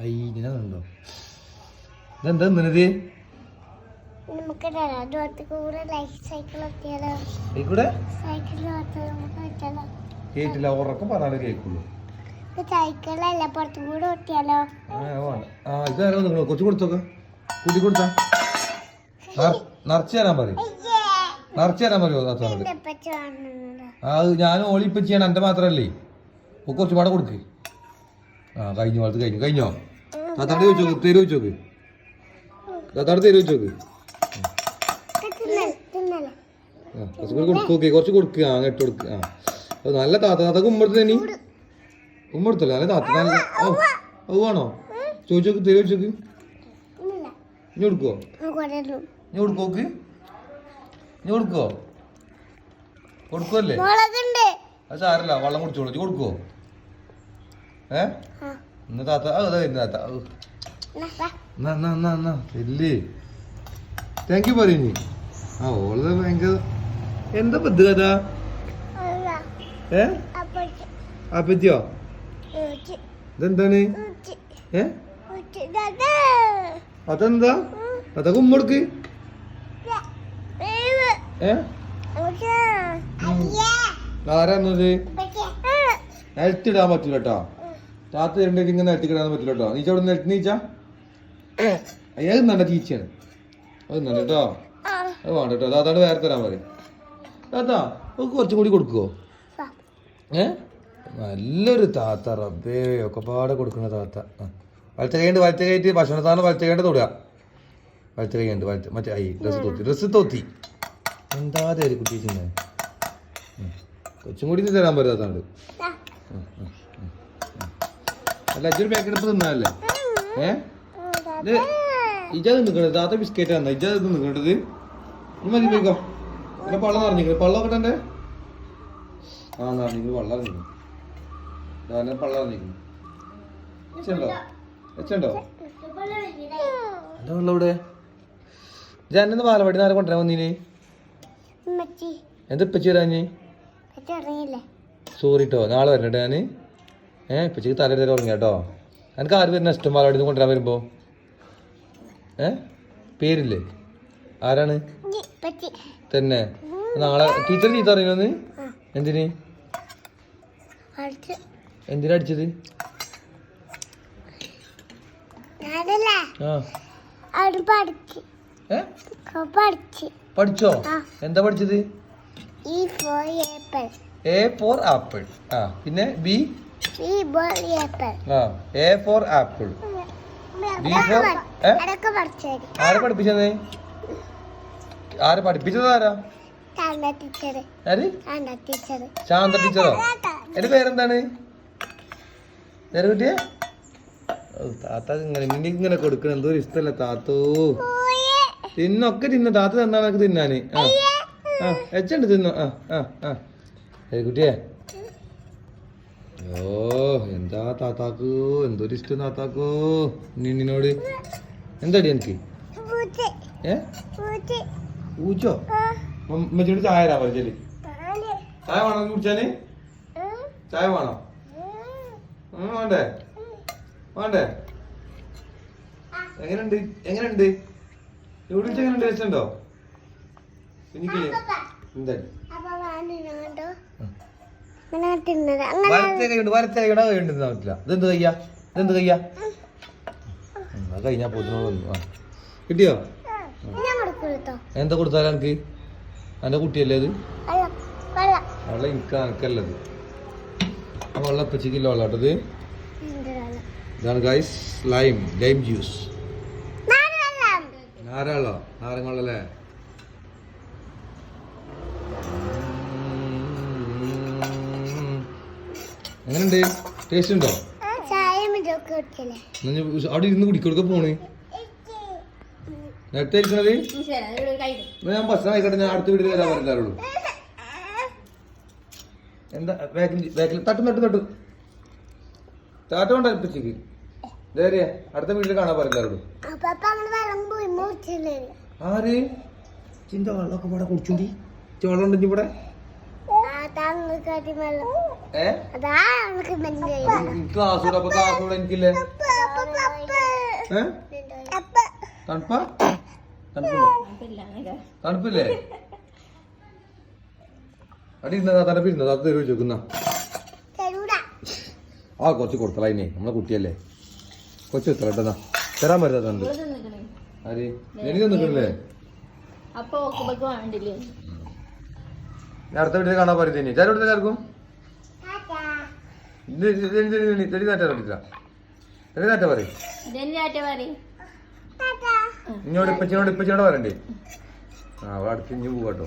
അയ്യനുണ്ടോ ഇതെന്താ നിന്നത് കേട്ടില്ല. ഉറക്കം പറഞ്ഞാലേ കേൾക്കുള്ളൂ. സൈക്കിളല്ല പുറത്തു കൂടെ ഓട്ടിയാലോ ആ വേണ്ട. ആ ഇതാരോ നിങ്ങൾ കൊച്ചു കൊടുത്തോക്ക. കൂട്ടി കൊടുത്താ. നറ- നിറച്ച് തരാൻ പറയും. നിറച്ച് തരാൻ പറയുമോ താത്താനോട് എന്റെ മാത്രല്ലേ അത് ഞാനും എന്റെ മാത്രമല്ലേ കുറച്ച് കൊടുക്ക്. ആ കഴിഞ്ഞു കഴിഞ്ഞു. കഴിഞ്ഞോ? താത്താട് ചോദിച്ചു നോക്ക് തരും താത്താട് തരും ചോദിച്ചു നോക്ക് തിന്നല തിന്നല ആ കുറച്ച് കൂടി കൊടുക്ക് കുറച്ച് കൊടുക്കുക ആ ഇട്ട് കൊടുക്കുക ആ അത് നല്ല താത്ത താത്ത ഉമ്മടുത്ത് നീ? ഉമ്മടുത്തല്ലേ നല്ല താത്ത നല്ല ഓ അത് വേണോ ചോദിച്ചു തരും ചോദിച്ചു ഇനി കൊടുക്കുവോ? ഇനി കൊടുക്കോക്ക് ഇനി കൊടുക്കുവോ? കൊടുക്കുവല്ലേ? അത് സാരല്ല വെള്ളം കുടിച്ചോളൂ. കൊടുക്കുവോ? ഏ? ഇന്ന് താത്ത വരുന്ന താത്ത ഇല്ലേ താങ്ക് യു ആ ഭയങ്കര എന്താ കഥ? ഏ? ഇതെന്താണ്? ഏ. അതെന്താ. ഏ. അയ്യേ. ആരാന്നത് അഴുത്തിടാൻ പറ്റില്ല പറ്റൂല കേട്ടോ താത്ത രണ്ട് ഇങ്ങനെ നിലത്തിക്കിടാൻ പറ്റില്ല കേട്ടോ നീച്ച അവിടെ നിരത്തി നീച്ച? അത് നല്ല ചീച്ചയാണ്? അത് നല്ല കേട്ടോ. അത് വേണ്ട കേട്ടോ താത്താണ്ട് വേറെ തരാൻ പറയും. താത്താ കുറച്ചും കൂടി കൊടുക്കുവോ? ഏ? നല്ലൊരു താത്ത റബ്ബേ. ഒക്കെ പാടെ കൊടുക്കുന്ന താത്ത. വലത്തെ കൈണ്ട് വലത്തെ കയറ്റി ഭക്ഷണ സാധനം വലത്തെ കൈണ്ട് തൊടുക. വലത്തെ കൈണ്ട് വലത്തെ മറ്റേ ഐ ഡ്രസ്സ് തോത്തി ഡ്രസ്സ് തോത്തി. എന്താ തേരി കുട്ടി ചെയ്യുന്നത് കൊച്ചും കൂടി തരാൻ പറ്റും താത്താണ്ട് ദാ. അല്ല അച്ഛൻ പാക്കറ്റ് എടുത്ത് തിന്നാല്ലേ ഏ? ഇജാ നിൽക്കണത് താത്ത ബിസ്ക്കറ്റ് ആണ് ഇജാ ഇത് നിൽക്കണത് മതി പോയിക്കോ അല്ല പള്ളം നിറഞ്ഞിക്കണ പള്ളം കിട്ടണ്ടേ ആ നിറഞ്ഞിക്കണ് പള്ളം ഇറങ്ങിക്കണു ഞാൻ പള്ളം ഇറങ്ങിക്കണു അച്ഛണ്ടോ അച്ഛണ്ടോ എന്താ വെള്ളം ഇവിടെ? ജാനെന്ന് പാലപ്പാടി നേരെ കൊണ്ടുവരാൻ വന്നീന്. എന്താ ഇപ്പച്ചി വരാഞ്ഞ്? സോറി കേട്ടോ നാളെ വരണ്ടേ ഞാൻ ഏ ഇപ്പച്ചിക്ക് തലേ തരം ഉറങ്ങി കേട്ടോ. എനിക്ക് ആര് വരുന്ന? ഇഷ്ടം പോലെ അവിടെ കൊണ്ടുവരാൻ വരുമ്പോ. ഏ പേരില്ലേ? ആരാണ്. തന്നെ. നാളെ ടീച്ചർ ചീത്ത അറിയുന്നു എന്തിന്? എന്തിനാ അടിച്ചത്? പഠിച്ച്. എന്താ പഠിച്ചത്? എ ഫോർ ആപ്പിൾ ആ പിന്നെ B A for apple B for ആരെ പഠിപ്പിച്ചത്? ആരെ പഠിപ്പിച്ചത് ആരാ? ശാന്ത ടീച്ചറോ എന്റെ പേരെന്താണ്? പേര് കുട്ടിയെ? താത്ത ഇങ്ങനെ നിന്നെ ഇങ്ങനെ കൊടുക്കണം. എന്തോ ഒരു ഇഷ്ടല്ല താത്തോ. തിന്നൊക്കെ തിന്ന. താത്ത തന്നാ എനിക്ക് തിന്നാന്. ആ. ആ എച്ചുണ്ട് തിന്നു. ആ ആ ആ. കുട്ടിയെ? ഓ എന്താ താത്താക്കോ? എന്തൊരു ഇഷ്ടം താത്താക്കോ. നിന്നോട്. എന്താടി എനിക്ക്? ഏ? ഊച്ചോ ഉമ്മച്ചിയോട് ചായ തരാ പറഞ്ഞാൽ ചായ വേണോ കുടിച്ചാൽ ചായ വേണോ? വേണ്ടേ? വേണ്ടേ? എങ്ങനെയുണ്ട്? എങ്ങനെയുണ്ട്? നൂഡിൽസ് എങ്ങനെയുണ്ട്? രസമുണ്ടോ? എനിക്ക് എന്താ? അപ്പൊ വാങ്ങിനോണ്ടോ കൈയുടെ പറ്റില്ല ഇതെന്ത് കയ്യാ? ഇതെന്ത് കയ്യാ? കഴിഞ്ഞാ കിട്ടിയോ? എന്താ കൊടുത്താലും എനിക്ക് എന്റെ കുട്ടിയല്ലേ അത് എനിക്ക് എനിക്കല്ലത് കേട്ടത് എന്ത് വെള്ളം ഇതാണ് ഗൈസ് ലൈം ലൈം ജ്യൂസ് നാല് നാരങ്ങളല്ലേ എങ്ങനെയുണ്ട്? ടേസ്റ്റ് ഉണ്ടോ? അവിടെ ഇരുന്ന് കുടിക്കൊടുക്ക പോണ്. എന്നാ ഞാൻ ഭക്ഷണം ആയിക്കോട്ടെ ഞാൻ അടുത്ത വീട്ടിൽ വരാൻ പറഞ്ഞാലുള്ളൂ എന്താ ബാക്കിൽ ബാക്കിൽ തട്ടും തട്ടും തട്ടും. താറ്റം ധൈര്യ അടുത്ത വീട്ടിൽ കാണാൻ പറഞ്ഞാലുള്ളൂ ആര്? ചിന്ത വെള്ളമൊക്കെ ഇവിടെ കുടിച്ചുണ്ടി. വെള്ളം ഉണ്ടെങ്കിൽ ഇവിടെ? ക്ലാസ് ക്ലാസ് എനിക്കില്ലേ? തണുപ്പാ? തണുപ്പില്ലേ? അടി ഇരുന്നതാ തണുപ്പ് ഇരുന്ന അത് തരുമോ ചോദിക്കുന്ന ആ കുറച്ച് കൊടുത്തല ഇനി. നമ്മളെ കുട്ടിയല്ലേ. കൊച്ചു എത്ര തരാൻ പറ്റാത്തണ്ട് ആര്? എനിക്ക് നിൽക്കണില്ലേ അപ്പൊ വേണ്ടില്ലേ? ഞാൻ അടുത്ത വീട്ടിൽ കാണാൻ പറ്റി ഇനി. ചേട്ടൻ എല്ലാവർക്കും ടാറ്റാ തെടി നാറ്റാ പറയും. ഇങ്ങോട്ട് ഇപ്പച്ചിനോട് ഇപ്പച്ചിനോട് പറയണ്ടേ? ആ അടുത്ത് ഇഞ്ഞു പോകട്ടോ